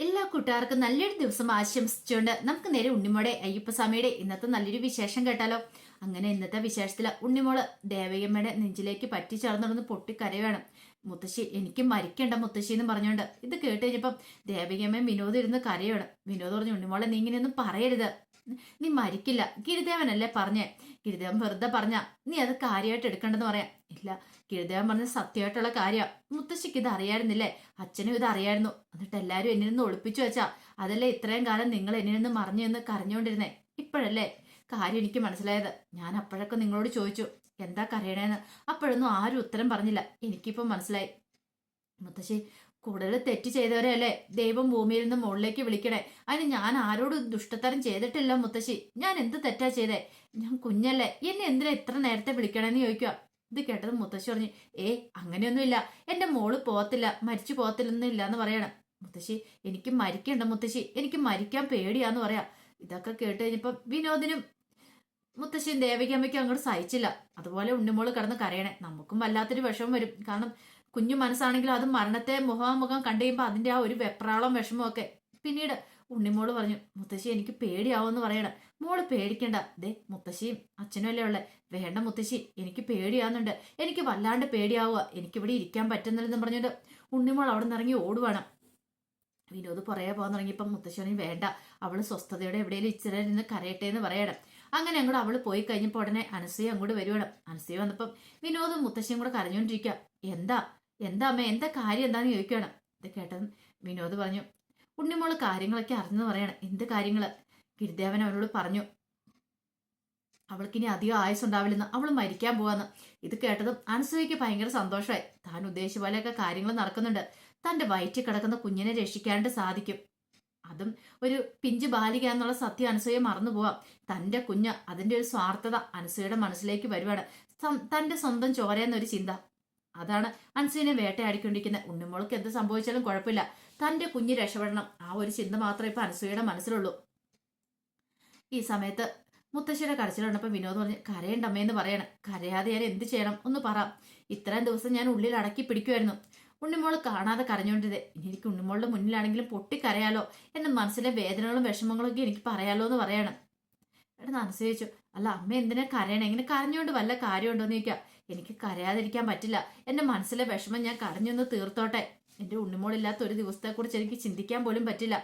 എല്ലാ കൂട്ടുകാർക്കും നല്ലൊരു ദിവസം ആശംസിച്ചുകൊണ്ട് നമുക്ക് നേരെ ഉണ്ണിമോടെ അയ്യപ്പസ്വാമിയുടെ ഇന്നത്തെ നല്ലൊരു വിശേഷം കേട്ടാലോ. അങ്ങനെ ഇന്നത്തെ വിശേഷത്തിൽ ഉണ്ണിമോൾ ദേവയമ്മയുടെ നെഞ്ചിലേക്ക് പറ്റി ചേർന്നിടന്ന് പൊട്ടിക്കരയാണ് മുത്തശ്ശി എനിക്ക് മരിക്കണ്ട മുത്തശ്ശി എന്ന് പറഞ്ഞുകൊണ്ട് ഇത് കേട്ട് കഴിഞ്ഞപ്പം ദേവികമ്മ വിനോദ് ഇരുന്ന് കരയാണ് വിനോദ് പറഞ്ഞു ഉണ്ണിമോളെ നീ ഇങ്ങനെയൊന്നും പറയരുത്. നീ മരിക്കില്ല. ഗിരിദേവനല്ലേ പറഞ്ഞേ? ഗിരിദേവൻ വെറുതെ പറഞ്ഞ നീ അത് കാര്യമായിട്ട് എടുക്കണ്ടെന്ന് പറയാം. ഇല്ല ഗിരിദേവൻ പറഞ്ഞ സത്യമായിട്ടുള്ള കാര്യം. മുത്തശ്ശിക്ക് ഇത് അറിയായിരുന്നില്ലേ? അച്ഛനും ഇത് അറിയായിരുന്നു. എന്നിട്ട് എല്ലാരും എന്നിൽ നിന്ന് ഒളിപ്പിച്ചു വെച്ചാ അതല്ലേ ഇത്രയും കാലം നിങ്ങൾ എന്നിൽ നിന്ന് മറിഞ്ഞു എന്ന് കരഞ്ഞുകൊണ്ടിരുന്നേ? ഇപ്പോഴല്ലേ? കാര്യം എനിക്ക് മനസ്സിലായത്. ഞാൻ അപ്പോഴൊക്കെ നിങ്ങളോട് ചോദിച്ചു എന്താ കരയണേന്ന്? അപ്പോഴൊന്നും ആരും ഉത്തരം പറഞ്ഞില്ല. എനിക്കിപ്പം മനസ്സിലായി. മുത്തശ്ശി കൂടുതൽ തെറ്റ് ചെയ്തവരെയല്ലേ ദൈവം ഭൂമിയിൽ നിന്ന് മുകളിലേക്ക് വിളിക്കണേ. അതിന് ഞാൻ ആരോടും ദുഷ്ടത്തരം ചെയ്തിട്ടില്ല മുത്തശ്ശി. ഞാൻ എന്ത് തെറ്റാ ചെയ്തേ? ഞാൻ കുഞ്ഞല്ലേ. എന്നെ എന്തിനാ ഇത്ര നേരത്തെ വിളിക്കണേന്ന് ചോദിക്കുക ഇത് കേട്ടത് മുത്തശ്ശി പറഞ്ഞു ഏ അങ്ങനെയൊന്നുമില്ല. എന്റെ മോൾ പോകത്തില്ല മരിച്ചു പോകത്തില്ലൊന്നും ഇല്ല എന്ന് പറയണം. മുത്തശ്ശി എനിക്ക് മരിക്കണ്ട മുത്തശ്ശി. എനിക്ക് മരിക്കാൻ പേടിയാന്ന് പറയാം. ഇതൊക്കെ കേട്ട് കഴിഞ്ഞപ്പം വിനോദിനും മുത്തശ്ശിയും ദേവികമ്മയ്ക്കും അങ്ങോട്ട് സഹിച്ചില്ല. അതുപോലെ ഉണ്ണിമോൾ കിടന്ന് കരയണേ. നമുക്കും വല്ലാത്തൊരു വിഷമം വരും. കാരണം കുഞ്ഞു മനസ്സാണെങ്കിലും അത് മരണത്തെ മുഖാമുഖം കണ്ടു കഴിയുമ്പോൾ അതിന്റെ ആ ഒരു വെപ്രാളം വിഷമമൊക്കെ പിന്നീട് ഉണ്ണിമോൾ പറഞ്ഞു മുത്തശ്ശി എനിക്ക് പേടിയാവുമെന്ന് പറയണ. മോൾ പേടിക്കണ്ട. ദേ മുത്തശ്ശിയും അച്ഛനും അല്ലേ ഉള്ളത് വേണ്ട മുത്തശ്ശി എനിക്ക് പേടിയാവുന്നുണ്ട്. എനിക്ക് വല്ലാണ്ട് പേടിയാവുക. എനിക്കിവിടെ ഇരിക്കാൻ പറ്റുന്നില്ലെന്ന് പറഞ്ഞുകൊണ്ട് ഉണ്ണിമോൾ അവിടെ നിന്ന് ഇറങ്ങി ഓടുവാണ്. വിനോദ് പുറകെ പോകാൻ തുടങ്ങിയപ്പം മുത്തശ്ശി വേണ്ട അവൾ സ്വസ്ഥതയോടെ എവിടെയെങ്കിലും ഇച്ചിരി നിന്ന് കരയട്ടെ എന്ന് പറയണം. അങ്ങനെ അങ്ങോട്ട് അവൾ പോയി കഴിഞ്ഞപ്പോൾ ഉടനെ അനസൂയ അങ്ങോട്ട് വരുവാണ്. അനസൂയ വന്നപ്പം വിനോദും മുത്തശ്ശിയും കൂടെ കരഞ്ഞുകൊണ്ടിരിക്കുക എന്താ? എന്താ അമ്മ എന്താ കാര്യം? എന്താന്ന് ചോദിക്കുകയാണ് ഇത് കേട്ടത് വിനോദ് പറഞ്ഞു ഉണ്ണിമോൾ കാര്യങ്ങളൊക്കെ അറിഞ്ഞെന്ന് പറയണം. എന്ത് കാര്യങ്ങൾ? ഗിരിദേവൻ അവനോട് പറഞ്ഞു അവൾക്കിനി അധികം ആയുസ് ഉണ്ടാവില്ലെന്ന് അവൾ മരിക്കാൻ പോവാന്ന്. ഇത് കേട്ടതും അനുസരിക്ക് ഭയങ്കര സന്തോഷമായി താൻ ഉദ്ദേശിച്ച പോലെയൊക്കെ കാര്യങ്ങൾ നടക്കുന്നുണ്ട്. തന്റെ വയറ്റിൽ കിടക്കുന്ന കുഞ്ഞിനെ രക്ഷിക്കാണ്ട് സാധിക്കും. അതും ഒരു പിഞ്ച് ബാലിക എന്നുള്ള സത്യം അനസൂയ മറന്നു പോവാം. തന്റെ കുഞ്ഞ് അതിന്റെ ഒരു സ്വാർത്ഥത അനസൂയയുടെ മനസ്സിലേക്ക് വരുവാണ്. തന്റെ സ്വന്തം ചോരയെന്നൊരു ചിന്ത. അതാണ് അനസൂയനെ വേട്ടയാടിക്കൊണ്ടിരിക്കുന്നത് ഉണ്ണിമോൾക്ക് എന്ത് സംഭവിച്ചാലും കുഴപ്പമില്ല. തന്റെ കുഞ്ഞ് രക്ഷപ്പെടണം. ആ ഒരു ചിന്ത മാത്രമേ ഇപ്പൊ അനസൂയയുടെ മനസ്സിലുള്ളൂ. ഈ സമയത്ത് മുത്തശ്ശിയുടെ കരച്ചിലുണ്ടപ്പോൾ വിനോദ് പറഞ്ഞ് കരയണ്ടമ്മയെന്ന് പറയണം. കരയാതെ ഞാൻ എന്ത് ചെയ്യണം? ഒന്ന് പറ. ഇത്രയും ദിവസം ഞാൻ ഉള്ളിൽ അടക്കി പിടിക്കുമായിരുന്നു ഉണ്ണിമോൾ കാണാതെ കരഞ്ഞോണ്ടിരുത് ഇനി എനിക്ക് ഉണ്ണിമോളുടെ മുന്നിലാണെങ്കിലും പൊട്ടിക്കരയാലോ എന്റെ മനസ്സിലെ വേദനകളും വിഷമങ്ങളും ഒക്കെ എനിക്ക് പറയാലോ എന്ന് പറയണം. എടാ മനസ്സ് ചോദിച്ചു അല്ല അമ്മ എന്തിനാ കരയണേ? ഇങ്ങനെ കരഞ്ഞോണ്ട് വല്ല കാര്യമുണ്ടോ എന്ന് ചോദിക്കുക എനിക്ക് കരയാതിരിക്കാൻ പറ്റില്ല. എന്റെ മനസ്സിലെ വിഷമം ഞാൻ കരഞ്ഞൊന്ന് തീർത്തോട്ടെ. എന്റെ ഉണ്ണിമോളില്ലാത്ത ഒരു ദിവസത്തെക്കുറിച്ച് എനിക്ക് ചിന്തിക്കാൻ പോലും പറ്റില്ല.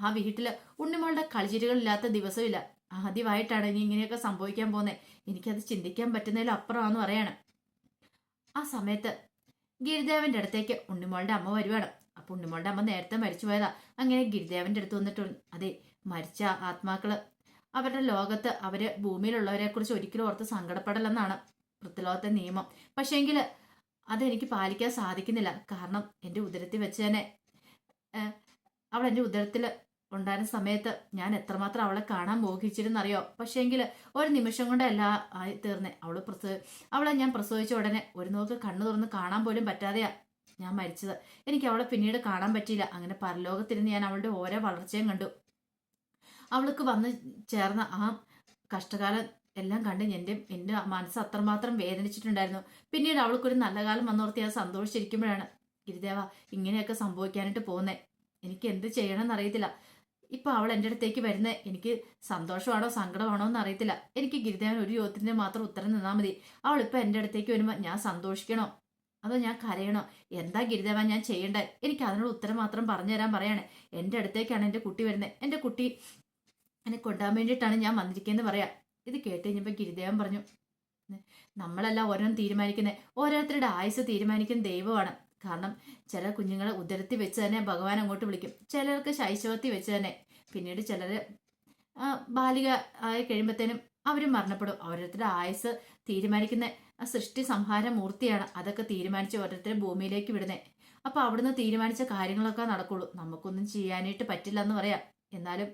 ആ വീട്ടിൽ ഉണ്ണിമോളുടെ കളിച്ചിരികളില്ലാത്ത ദിവസമില്ല. ആദ്യമായിട്ടാണ് ഇനി ഇങ്ങനെയൊക്കെ സംഭവിക്കാൻ പോകുന്നത് എനിക്കത് ചിന്തിക്കാൻ പറ്റുന്നതിലും അപ്പുറമാണെന്ന് പറയണം. ആ സമയത്ത് ഗിരിദേവന്റെ അടുത്തേക്ക് ഉണ്ണിമോളുടെ അമ്മ വരുവാണ്. അപ്പൊ ഉണ്ണിമോളുടെ അമ്മ നേരത്തെ മരിച്ചു പോയതാ. അങ്ങനെ ഗിരിദേവന്റെ അടുത്ത് വന്നിട്ട് അതെ മരിച്ച ആത്മാക്കൾ അവരുടെ ലോകത്ത് അവർ ഭൂമിയിലുള്ളവരെ കുറിച്ച് ഒരിക്കലും ഓർത്ത് സങ്കടപ്പെടലെന്നാണ് പൃഥ്വിലോകത്തെ നിയമം. പക്ഷേങ്കിൽ അതെനിക്ക് പാലിക്കാൻ സാധിക്കുന്നില്ല. കാരണം എന്റെ ഉദരത്തിൽ വെച്ച് തന്നെ അവൾ എന്റെ ഉദരത്തിൽ ഉണ്ടായിരുന്ന സമയത്ത് ഞാൻ എത്രമാത്രം അവളെ കാണാൻ മോഹിച്ചിരുന്നറിയോ? പക്ഷേങ്കിൽ ഒരു നിമിഷം കൊണ്ടല്ല ആയി തീർന്നേ. അവൾ പ്രസവ അവളെ ഞാൻ പ്രസവിച്ച ഉടനെ ഒരു നോക്ക് കണ്ണു തുറന്ന് കാണാൻ പോലും പറ്റാതെയാ ഞാൻ മരിച്ചത്. എനിക്ക് അവളെ പിന്നീട് കാണാൻ പറ്റിയില്ല. അങ്ങനെ പരലോകത്തിരുന്ന് ഞാൻ അവളുടെ ഓരോ വളർച്ചയും കണ്ടു. അവൾക്ക് വന്ന് ചേർന്ന ആ കഷ്ടകാലം എല്ലാം കണ്ട് എന്റെ എന്റെ മനസ്സ് അത്രമാത്രം വേദനിച്ചിട്ടുണ്ടായിരുന്നു. പിന്നീട് അവൾക്കൊരു നല്ല കാലം വന്നോർത്തി ഞാൻ സന്തോഷിച്ചിരിക്കുമ്പോഴാണ് ഗിരിദേവ ഇങ്ങനെയൊക്കെ സംഭവിക്കാനായിട്ട് പോകുന്നേ എനിക്ക് എന്ത് ചെയ്യണമെന്ന് അറിയത്തില്ല. ഇപ്പൊ അവൾ എന്റെ അടുത്തേക്ക് വരുന്നത് എനിക്ക് സന്തോഷമാണോ സങ്കടമാണോ എന്ന് അറിയത്തില്ല. എനിക്ക് ഗിരിദേവൻ ഒരു ചോദ്യത്തിന് മാത്രം ഉത്തരം നിന്നാൽ മതി. അവൾ ഇപ്പൊ എന്റെ അടുത്തേക്ക് വരുമ്പോൾ ഞാൻ സന്തോഷിക്കണോ? അതോ ഞാൻ കരയണോ? എന്താ ഗിരിദേവ ഞാൻ ചെയ്യേണ്ടത് എനിക്ക് അതിനുള്ള ഉത്തരം മാത്രം പറഞ്ഞു തരാൻ പറയാണ്. എന്റെ അടുത്തേക്കാണ് എന്റെ കുട്ടി വരുന്നത് എന്റെ കുട്ടി എന്നെ കൊണ്ടാൻ വേണ്ടിയിട്ടാണ് ഞാൻ വന്നിരിക്കുന്നത് പറയാം. ഇത് കേട്ട് കഴിഞ്ഞപ്പോൾ ഗിരിദേവൻ പറഞ്ഞു നമ്മളല്ല ഓരോന്നും തീരുമാനിക്കുന്നത് ഓരോരുത്തരുടെ ആയുസ് തീരുമാനിക്കുന്ന ദൈവമാണ്. കാരണം ചില കുഞ്ഞുങ്ങളെ ഉദരത്തിൽ വെച്ച് തന്നെ ഭഗവാൻ അങ്ങോട്ട് വിളിക്കും. ചിലർക്ക് ശൈശവത്തിൽ വെച്ച് തന്നെ. പിന്നീട് ചിലർ ബാലിക ആയി കഴിയുമ്പോഴത്തേനും അവരും മരണപ്പെടും. ഓരോരുത്തരുടെ ആയുസ് തീരുമാനിക്കുന്ന സൃഷ്ടി സംഹാര മൂർത്തിയാണ്. അതൊക്കെ തീരുമാനിച്ച് ഓരോരുത്തരെ ഭൂമിയിലേക്ക് വിടുന്നത് അപ്പൊ അവിടുന്ന് തീരുമാനിച്ച കാര്യങ്ങളൊക്കെ നടക്കുള്ളൂ. നമുക്കൊന്നും ചെയ്യാനായിട്ട് പറ്റില്ല എന്ന് പറയാം. എന്നാലും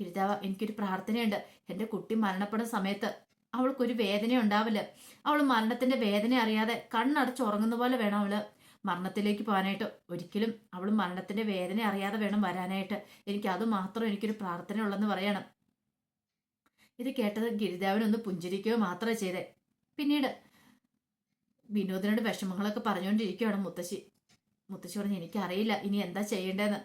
ഗിരിതാവ എനിക്കൊരു പ്രാർത്ഥനയുണ്ട്. എന്റെ കുട്ടി മരണപ്പെടുന്ന സമയത്ത് അവൾക്കൊരു വേദന ഉണ്ടാവില്ല. അവൾ മരണത്തിന്റെ വേദന അറിയാതെ കണ്ണടച്ച് ഉറങ്ങുന്ന പോലെ വേണം അവൾ മരണത്തിലേക്ക് പോകാനായിട്ട്. ഒരിക്കലും അവൾ മരണത്തിന്റെ വേദന അറിയാതെ വേണം വരാനായിട്ട്. എനിക്ക് അത് മാത്രം എനിക്കൊരു പ്രാർത്ഥന ഉള്ളെന്ന് പറയണം. ഇത് കേട്ടത് ഗിരിദേവനൊന്ന് പുഞ്ചിരിക്കുകയോ മാത്രമേ ചെയ്തേ. പിന്നീട് വിനോദിനോട് വിഷമങ്ങളൊക്കെ പറഞ്ഞുകൊണ്ടിരിക്കുകയാണ് മുത്തശ്ശി. മുത്തശ്ശി പറഞ്ഞു എനിക്കറിയില്ല ഇനി എന്താ ചെയ്യേണ്ടതെന്ന്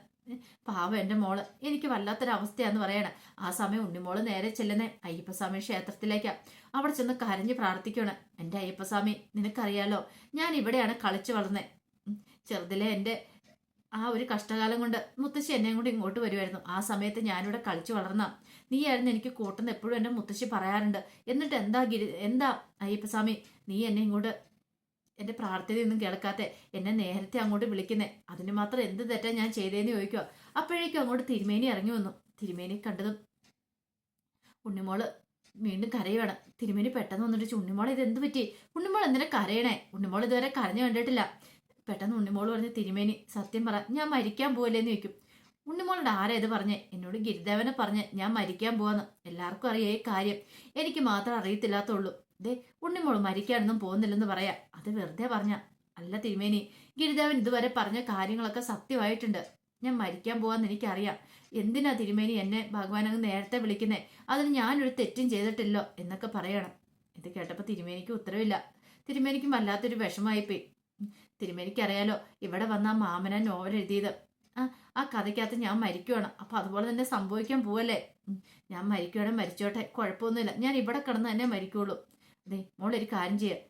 പാവം എന്റെ മോൾ. എനിക്ക് വല്ലാത്തൊരവസ്ഥയാന്ന് പറയണ. ആ സമയം ഉണ്ണിമോൾ നേരെ ചെല്ലുന്നേ. അയ്യപ്പസ്വാമി ക്ഷേത്രത്തിലേക്കാ. അവിടെ ചെന്ന് കരഞ്ഞ് പ്രാർത്ഥിക്കുകയാണ് എന്റെ അയ്യപ്പസ്വാമി നിനക്കറിയാലോ ഞാൻ ഇവിടെയാണ് കളിച്ചു വളർന്നത് ചെറുതിലെ എന്റെ ആ ഒരു കഷ്ടകാലം കൊണ്ട് മുത്തശ്ശി എന്നെയും കൂടി ഇങ്ങോട്ട് വരുമായിരുന്നു ആ സമയത്ത് ഞാനിവിടെ കളിച്ചു വളർന്ന. നീയായിരുന്നു എനിക്ക് കൂട്ടുന്ന എപ്പോഴും എന്റെ മുത്തശ്ശി പറയാറുണ്ട്. എന്നിട്ട് എന്താ ഗിരി എന്താ അയ്യപ്പസ്വാമി നീ എന്നെ ഇങ്ങോട്ട് എന്റെ പ്രാർത്ഥനയൊന്നും കേൾക്കാത്ത എന്നെ നേരത്തെ അങ്ങോട്ട് വിളിക്കുന്നേ. അതിന് മാത്രം എന്ത് തെറ്റാ ഞാൻ ചെയ്തേന്ന് ചോദിക്കുക അപ്പോഴേക്കും അങ്ങോട്ട് തിരുമേനി ഇറങ്ങി വന്നു. തിരുമേനി കണ്ടതും ഉണ്ണിമോൾ വീണ്ടും കരയുവാണ്. തിരുമേനി പെട്ടെന്ന് വന്നിട്ട് ഉണ്ണിമോൾ ഇത് എന്ത് പറ്റി? ഉണ്ണിമോൾ എന്തിനാ കരയണേ? ഉണ്ണിമോൾ ഇതുവരെ കരഞ്ഞു കണ്ടിട്ടില്ല. പെട്ടെന്ന് ഉണ്ണിമോൾ പറഞ്ഞ് തിരുമേനി സത്യം പറ ഞാൻ മരിക്കാൻ പോവല്ലേന്ന് ചോദിക്കും. ഉണ്ണിമോളുടെ ആരാ ഇത് പറഞ്ഞേ? എന്നോട് ഗിരിദേവനെ പറഞ്ഞ് ഞാൻ മരിക്കാൻ പോവാന്ന്. എല്ലാവർക്കും അറിയാം ഈ കാര്യം. എനിക്ക് മാത്രം അറിയത്തില്ലാത്തുള്ളൂ ദേ ഉണ്ണിമോൾ മരിക്കാനൊന്നും പോകുന്നില്ലെന്ന് പറയാ. അത് വെറുതെ പറഞ്ഞ. അല്ല തിരുമേനി ഗിരിദേവൻ ഇതുവരെ പറഞ്ഞ കാര്യങ്ങളൊക്കെ സത്യമായിട്ടുണ്ട്. ഞാൻ മരിക്കാൻ പോവാന്ന് എനിക്കറിയാം. എന്തിനാ തിരുമേനി എന്നെ ഭഗവാൻ അങ്ങ് നേരത്തെ വിളിക്കുന്നേ? അതിന് ഞാനൊരു തെറ്റും ചെയ്തിട്ടില്ലോ എന്നൊക്കെ പറയണം. ഇത് കേട്ടപ്പോൾ തിരുമേനിക്ക് ഉത്തരവില്ല. തിരുമേനിക്കും വല്ലാത്തൊരു വിഷമായിപ്പോയി തിരുമേനിക്ക് അറിയാലോ ഇവിടെ വന്ന ആ മാമന നോവൽ എഴുതിയത്. ആ ആ കഥയ്ക്കകത്ത് ഞാൻ മരിക്കുവാണ്. അപ്പം അതുപോലെ തന്നെ സംഭവിക്കാൻ പോവല്ലേ? ഞാൻ മരിക്കുവാണെങ്കിൽ മരിച്ചോട്ടെ. കുഴപ്പമൊന്നുമില്ല. ഞാൻ ഇവിടെ കിടന്ന് തന്നെ മരിക്കുള്ളൂ. ദേ മോളൊരു കാര്യം ചെയ്യുക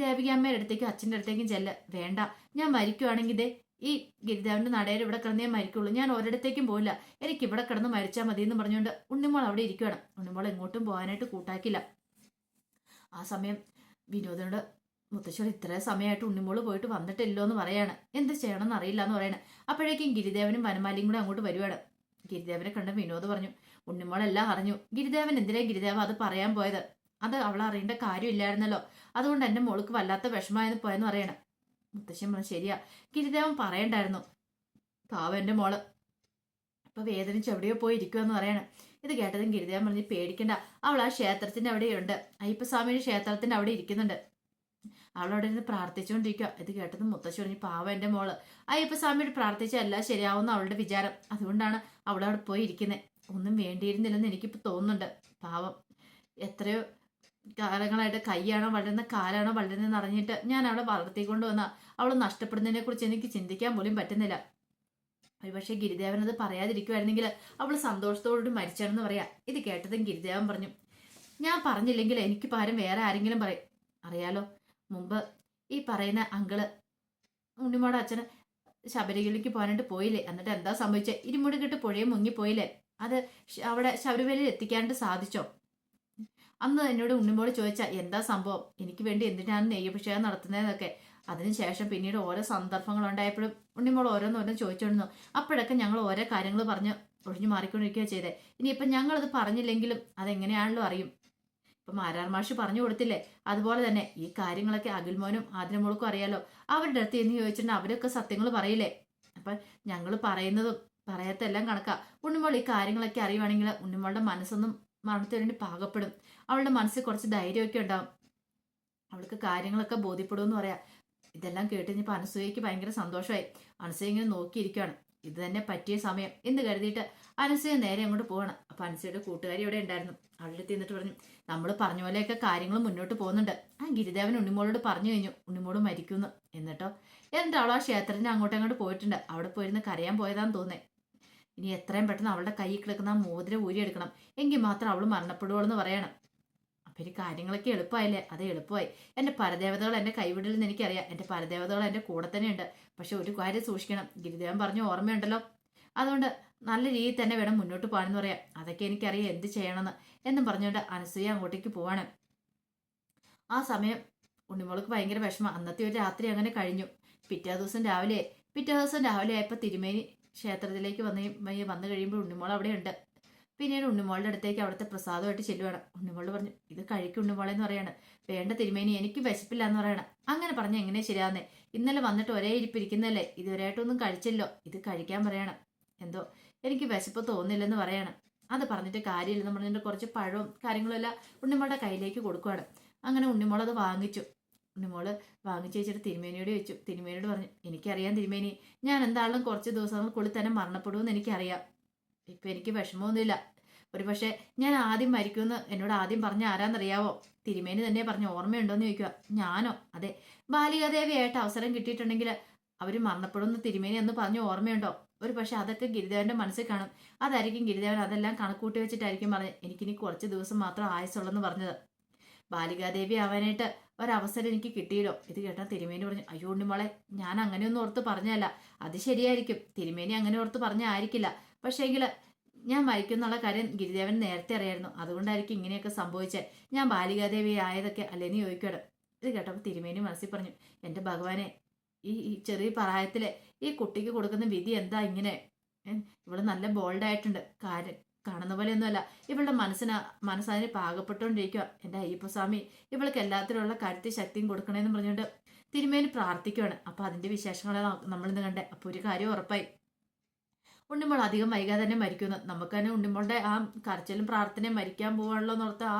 ദേവികമ്മയുടെ അടുത്തേക്കും അച്ഛന്റെ അടുത്തേക്കും ചെല്ല. വേണ്ട ഞാൻ മരിക്കുവാണെങ്കിൽ ദേ ഈ ഗിരിദേവന്റെ നടയിൽ ഇവിടെ കിടന്നേ മരിക്കുള്ളൂ. ഞാൻ ഒരിടത്തേക്കും പോയില്ല എനിക്ക് ഇവിടെ കിടന്ന് മരിച്ചാൽ മതി എന്ന് പറഞ്ഞുകൊണ്ട് ഉണ്ണിമോൾ അവിടെ ഇരിക്കുകയാണ് ഉണ്ണിമോൾ എങ്ങോട്ടും പോകാനായിട്ട് കൂട്ടാക്കില്ല. ആ സമയം വിനോദിനോട് മുത്തശ്ശോട് ഇത്രയും സമയമായിട്ട് ഉണ്ണിമോൾ പോയിട്ട് വന്നിട്ടില്ലോ എന്ന് പറയാണ്. എന്ത് ചെയ്യണമെന്ന് അറിയില്ല എന്ന് പറയണേ. അപ്പോഴേക്കും ഗിരിദേവനും വനമാലിയും കൂടെ അങ്ങോട്ട് വരുവാണ്. ഗിരിദേവനെ കണ്ട് വിനോദ് പറഞ്ഞു ഉണ്ണിമോളെല്ലാം അറിഞ്ഞു. ഗിരിദേവൻ എന്തിനാ ഗിരിദേവ അത് പറയാൻ പോയത്? അത് അവൾ അറിയേണ്ട കാര്യമില്ലായിരുന്നല്ലോ. അതുകൊണ്ട് എന്റെ മോൾക്ക് വല്ലാത്ത വിഷമായെന്ന് പോയെന്ന് പറയണം. മുത്തശ്ശൻ പറഞ്ഞു ശരിയാ. ഗിരിദേവൻ പറയണ്ടായിരുന്നു പാവം എന്റെ മോൾ. ഇപ്പൊ വേദനിച്ച് എവിടെയോ പോയി ഇരിക്കുമെന്ന് പറയണം. ഇത് കേട്ടതും ഗിരിദേവൻ പറഞ്ഞ് പേടിക്കണ്ട. അവൾ ആ ക്ഷേത്രത്തിന്റെ അവിടെയുണ്ട്. അയ്യപ്പസ്വാമിയുടെ ക്ഷേത്രത്തിന്റെ അവിടെ ഇരിക്കുന്നുണ്ട്. അവളവിടെ ഇരുന്ന് പ്രാർത്ഥിച്ചുകൊണ്ടിരിക്കുക ഇത് കേട്ടതും മുത്തശ്ശി പറഞ്ഞു പാവ എന്റെ മോൾ. അയ്യപ്പസ്വാമിയോട് പ്രാർത്ഥിച്ച എല്ലാം ശരിയാവുന്ന അവളുടെ വിചാരം. അതുകൊണ്ടാണ് അവളവിടെ പോയി ഇരിക്കുന്നത് ഒന്നും വേണ്ടിയിരുന്നില്ലെന്ന് എനിക്കിപ്പോൾ തോന്നുന്നുണ്ട്. പാവം. എത്രയോ കാലങ്ങളായിട്ട് കൈയാണോ വളരുന്ന കാലാണോ വളരുന്നതെന്ന് അറിഞ്ഞിട്ട് ഞാൻ അവളെ വളർത്തിക്കൊണ്ട് വന്ന അവൾ നഷ്ടപ്പെടുന്നതിനെ കുറിച്ച് എനിക്ക് ചിന്തിക്കാൻ പോലും പറ്റുന്നില്ല. ഒരുപക്ഷെ ഗിരിദേവൻ അത് പറയാതിരിക്കുമായിരുന്നെങ്കിൽ അവൾ സന്തോഷത്തോടുകൂടി മരിച്ചാണെന്ന് പറയാം. ഇത് കേട്ടതും ഗിരിദേവൻ പറഞ്ഞു ഞാൻ പറഞ്ഞില്ലെങ്കിൽ എനിക്ക് പകരം വേറെ ആരെങ്കിലും പറയും. അറിയാലോ മുമ്പ് ഈ പറയുന്ന അങ്കിൾ ഉണ്ണിമോടെ അച്ഛന് ശബരിമലയ്ക്ക് പോകാനായിട്ട് പോയില്ലേ? എന്നിട്ട് എന്താ സംഭവിച്ചേ? ഇരുമുടി കിട്ട് പുഴയും മുങ്ങിപ്പോയില്ലേ? അത് അവിടെ ശബരിമലയിൽ എത്തിക്കാനായിട്ട് സാധിച്ചോ? അന്ന് എന്നോട് ഉണ്ണിമോട് ചോദിച്ചാൽ എന്താ സംഭവം? എനിക്ക് വേണ്ടി എന്തിനാണ് നെയ്യഭിഷേകം നടത്തുന്നതെന്നൊക്കെ? അതിനുശേഷം പിന്നീട് ഓരോ സന്ദർഭങ്ങൾ ഉണ്ടായപ്പോഴും ഉണ്ണിമോൾ ഓരോന്നോരോന്ന് ചോദിച്ചോണ്ടിരുന്നു. അപ്പോഴൊക്കെ ഞങ്ങൾ ഓരോ കാര്യങ്ങൾ പറഞ്ഞ് ഒഴിഞ്ഞു മാറിക്കൊണ്ടിരിക്കുകയോ ചെയ്തേ. ഇനിയിപ്പം ഞങ്ങളത് പറഞ്ഞില്ലെങ്കിലും അതെങ്ങനെയാണല്ലോ അറിയും? ഇപ്പം മാരാർ മാഷ് പറഞ്ഞു കൊടുത്തില്ലേ? അതുപോലെ തന്നെ ഈ കാര്യങ്ങളൊക്കെ അഖിൽമോനും ആതിരമോൾക്കും അറിയാലോ. അവരുടെ അടുത്ത് എന്ന് ചോദിച്ചിട്ടുണ്ടെങ്കിൽ അവരൊക്കെ സത്യങ്ങൾ പറയില്ലേ? അപ്പം ഞങ്ങൾ പറയുന്നതും പറയാത്തെല്ലാം കണക്കാ. ഉണ്ണിമോൾ ഈ കാര്യങ്ങളൊക്കെ അറിയുവാണെങ്കിൽ ഉണ്ണിമോളുടെ മനസ്സൊന്നും മരണത്തിന് വേണ്ടി പാകപ്പെടും. അവളുടെ മനസ്സിൽ കുറച്ച് ധൈര്യമൊക്കെ ഉണ്ടാവും. അവൾക്ക് കാര്യങ്ങളൊക്കെ ബോധ്യപ്പെടുമെന്ന് പറയാം. ഇതെല്ലാം കേട്ട് കഴിഞ്ഞപ്പോൾ അനസൂയയ്ക്ക് ഭയങ്കര സന്തോഷമായി. അനസൂയ ഇങ്ങനെ നോക്കിയിരിക്കുകയാണ്. ഇത് തന്നെ പറ്റിയ സമയം എന്ന് കരുതിയിട്ട് അനസൂയ നേരെ അങ്ങോട്ട് പോവാണ്. അപ്പൊ അനസൂയുടെ കൂട്ടുകാരി ഇവിടെ ഉണ്ടായിരുന്നു. അവളുടെ തിന്നിട്ട് പറഞ്ഞു നമ്മൾ പറഞ്ഞ പോലെയൊക്കെ കാര്യങ്ങൾ മുന്നോട്ട് പോകുന്നുണ്ട്. ആ ഗിരിദേവൻ ഉണ്ണിമോളോട് പറഞ്ഞു കഴിഞ്ഞു. ഉണ്ണിമോൾ മരിക്കുന്നു. എന്നിട്ടോ എന്നിട്ട് അവൾ ആ ക്ഷേത്രത്തിന് അങ്ങോട്ടും അങ്ങോട്ട് പോയിട്ടുണ്ട്. അവിടെ പോയിരുന്ന് കരയാൻ പോയതാന്ന് തോന്നേ ഇനി എത്രയും പെട്ടെന്ന് അവളുടെ കൈ കിടക്കുന്ന ആ മോതിരം ഊരിയെടുക്കണം എങ്കിൽ മാത്രം അവൾ മരണപ്പെടുവോളൂ എന്ന് പറയണം. അപ്പൊ ഈ കാര്യങ്ങളൊക്കെ എളുപ്പമായില്ലേ? അത് എളുപ്പമായി. എന്റെ പരദേവതകൾ എന്റെ കൈവിടലെന്ന് എനിക്കറിയാം. എന്റെ പരദേവതകൾ എന്റെ കൂടെ തന്നെയുണ്ട്. പക്ഷെ ഒരു കാര്യം സൂക്ഷിക്കണം. ഗിരിദേവൻ പറഞ്ഞ ഓർമ്മയുണ്ടല്ലോ. അതുകൊണ്ട് നല്ല രീതിയിൽ തന്നെ വേണം മുന്നോട്ട് പോകാനെന്ന് പറയാം. അതൊക്കെ എനിക്കറിയാം. എന്ത് ചെയ്യണമെന്ന്. എന്നും പറഞ്ഞുകൊണ്ട് അനസൂയ അങ്ങോട്ടേക്ക് പോവാണ്. ആ സമയം ഉണ്ണിമോൾക്ക് ഭയങ്കര വിഷമം. അന്നത്തെ ഒരു രാത്രി അങ്ങനെ കഴിഞ്ഞു. പിറ്റേ ദിവസം രാവിലെ. പിറ്റേ ദിവസം രാവിലെ ആയപ്പോൾ തിരുമേനി ക്ഷേത്രത്തിലേക്ക് വന്ന് വന്നു കഴിയുമ്പോൾ ഉണ്ണിമോൾ അവിടെ ഉണ്ട് പിന്നീട് ഉണ്ണിമോളുടെ അടുത്തേക്ക് അവിടുത്തെ പ്രസാദമായിട്ട് ചെല്ലുവാണ്. ഉണ്ണിമോൾ പറഞ്ഞു ഇത് കഴിക്കും ഉണ്ണിമോളെന്ന് പറയാണ്. വേണ്ട തിരുമേനി എനിക്ക് വിശപ്പില്ല എന്ന് പറയണം. അങ്ങനെ പറഞ്ഞ എങ്ങനെ ശരിയാന്നേ ഇന്നലെ വന്നിട്ട് ഒരേ ഇരിപ്പിരിക്കുന്നല്ലേ? ഇതുവരെയായിട്ടൊന്നും കഴിച്ചല്ലോ. ഇത് കഴിക്കാൻ പറയണം. എന്തോ? എനിക്ക് വിശപ്പ് തോന്നില്ലെന്ന് പറയണം. അത് പറഞ്ഞിട്ട് കാര്യമില്ലെന്ന് പറഞ്ഞിട്ട് കുറച്ച് പഴവും കാര്യങ്ങളും എല്ലാം ഉണ്ണിമോളുടെ കയ്യിലേക്ക് കൊടുക്കുവാണ്. അങ്ങനെ ഉണ്ണിമോൾ അത് വാങ്ങിച്ചു. ഉണ്ണിമോൾ വാങ്ങിച്ചു വെച്ചിട്ട് തിരുമേനിയോട് ചോദിച്ചു. തിരുമേനിയോട് പറഞ്ഞു എനിക്കറിയാം തിരുമേനി ഞാൻ എന്തായാലും കുറച്ച് ദിവസങ്ങൾക്കുള്ളിൽ തന്നെ മരണപ്പെടുമെന്ന് എനിക്കറിയാം. ഇപ്പൊ എനിക്ക് വിഷമമൊന്നുമില്ല. ഒരു പക്ഷേ ഞാൻ ആദ്യം മരിക്കുമെന്ന് എന്നോട് ആദ്യം പറഞ്ഞ ആരാന്നറിയാവോ? തിരുമേനി തന്നെ പറഞ്ഞ ഓർമ്മയുണ്ടോന്ന് ചോദിക്കുക. ഞാനോ? അതെ. ബാലികാദേവിയായിട്ട് അവസരം കിട്ടിയിട്ടുണ്ടെങ്കിൽ അവർ മരണപ്പെടുമെന്ന് തിരുമേനി എന്ന് പറഞ്ഞ ഓർമ്മയുണ്ടോ? ഒരു പക്ഷെ അതൊക്കെ ഗിരിദേവന്റെ മനസ്സിൽ കാണും. അതായിരിക്കും ഗിരിദേവൻ അതെല്ലാം കണക്കൂട്ടി വെച്ചിട്ടായിരിക്കും പറഞ്ഞത്. എനിക്കിനി കുറച്ച് ദിവസം മാത്രം ആയുസുള്ളെന്ന് പറഞ്ഞത്. ബാലികാദേവി ആവാനായിട്ട് ഒരവസരം എനിക്ക് കിട്ടിയല്ലോ. ഇത് കേട്ടാൽ തിരുമേനി പറഞ്ഞു അയ്യോ ഉണ്ണിമോളെ ഞാൻ അങ്ങനെയൊന്നും ഓർത്ത് പറഞ്ഞല്ല അത് ശരിയായിരിക്കും. തിരുമേനി അങ്ങനെ ഓർത്ത് പറഞ്ഞ ആയിരിക്കില്ല പക്ഷേങ്കിൽ ഞാൻ മരിക്കുന്നുള്ള കാര്യം ഗിരിദേവൻ നേരത്തെ അറിയായിരുന്നു. അതുകൊണ്ടായിരിക്കും ഇങ്ങനെയൊക്കെ സംഭവിച്ചത് ഞാൻ ബാലികാദേവി ആയതൊക്കെ അല്ലേന്ന് ചോദിക്കട്ടെ ഇത് കേട്ടപ്പോൾ തിരുമേനി മനസ്സിൽ പറഞ്ഞു എന്റെ ഭഗവാനെ ഈ ഈ ചെറിയ പ്രായത്തിലെ ഈ കുട്ടിക്ക് കൊടുക്കുന്ന വിധി എന്താ ഇങ്ങനെ? ഇവിടെ നല്ല ബോൾഡായിട്ടുണ്ട് കാര്യം കാണുന്ന പോലെയൊന്നുമല്ല. ഇവളുടെ മനസ്സിന് മനസ്സതിന് പാകപ്പെട്ടുകൊണ്ടിരിക്കുക എന്റെ അയ്യപ്പസ്വാമി ഇവൾക്ക് എല്ലാത്തിലുള്ള കരുത്തി ശക്തിയും കൊടുക്കണേന്ന് പറഞ്ഞുകൊണ്ട് തിരുമേനി പ്രാർത്ഥിക്കുകയാണ് അപ്പോൾ അതിന്റെ വിശേഷങ്ങളെ നമ്മളിന്ന് കണ്ടേ. അപ്പോൾ ഒരു കാര്യം ഉറപ്പായി. ഉണ്ണിമോൾ അധികം വൈകാതെ തന്നെ മരിക്കുന്നു. നമുക്ക് തന്നെ ഉണ്ണിമോളുടെ ആ കരച്ചിലും പ്രാർത്ഥനയും മരിക്കാൻ പോകാനുള്ള എന്നോർത്ത് ആ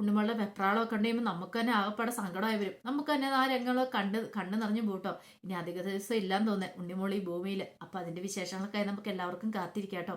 ഉണ്ണിമോളുടെ വെപ്രാളമൊക്കെ ഉണ്ടെങ്കിൽ നമുക്ക് തന്നെ ആകപ്പാടെ സങ്കടമായി വരും. നമുക്ക് തന്നെ ആ രംഗങ്ങളൊക്കെ കണ്ട് കണ്ണു നിറഞ്ഞു പോട്ടോ ഇനി അധിക ദിവസം ഇല്ലാന്ന് തോന്നുന്നത് ഉണ്ണിമോൾ ഈ ഭൂമിയിൽ അപ്പോൾ അതിന്റെ വിശേഷങ്ങളൊക്കെ നമുക്ക് എല്ലാവർക്കും കാത്തിരിക്കാം കേട്ടോ.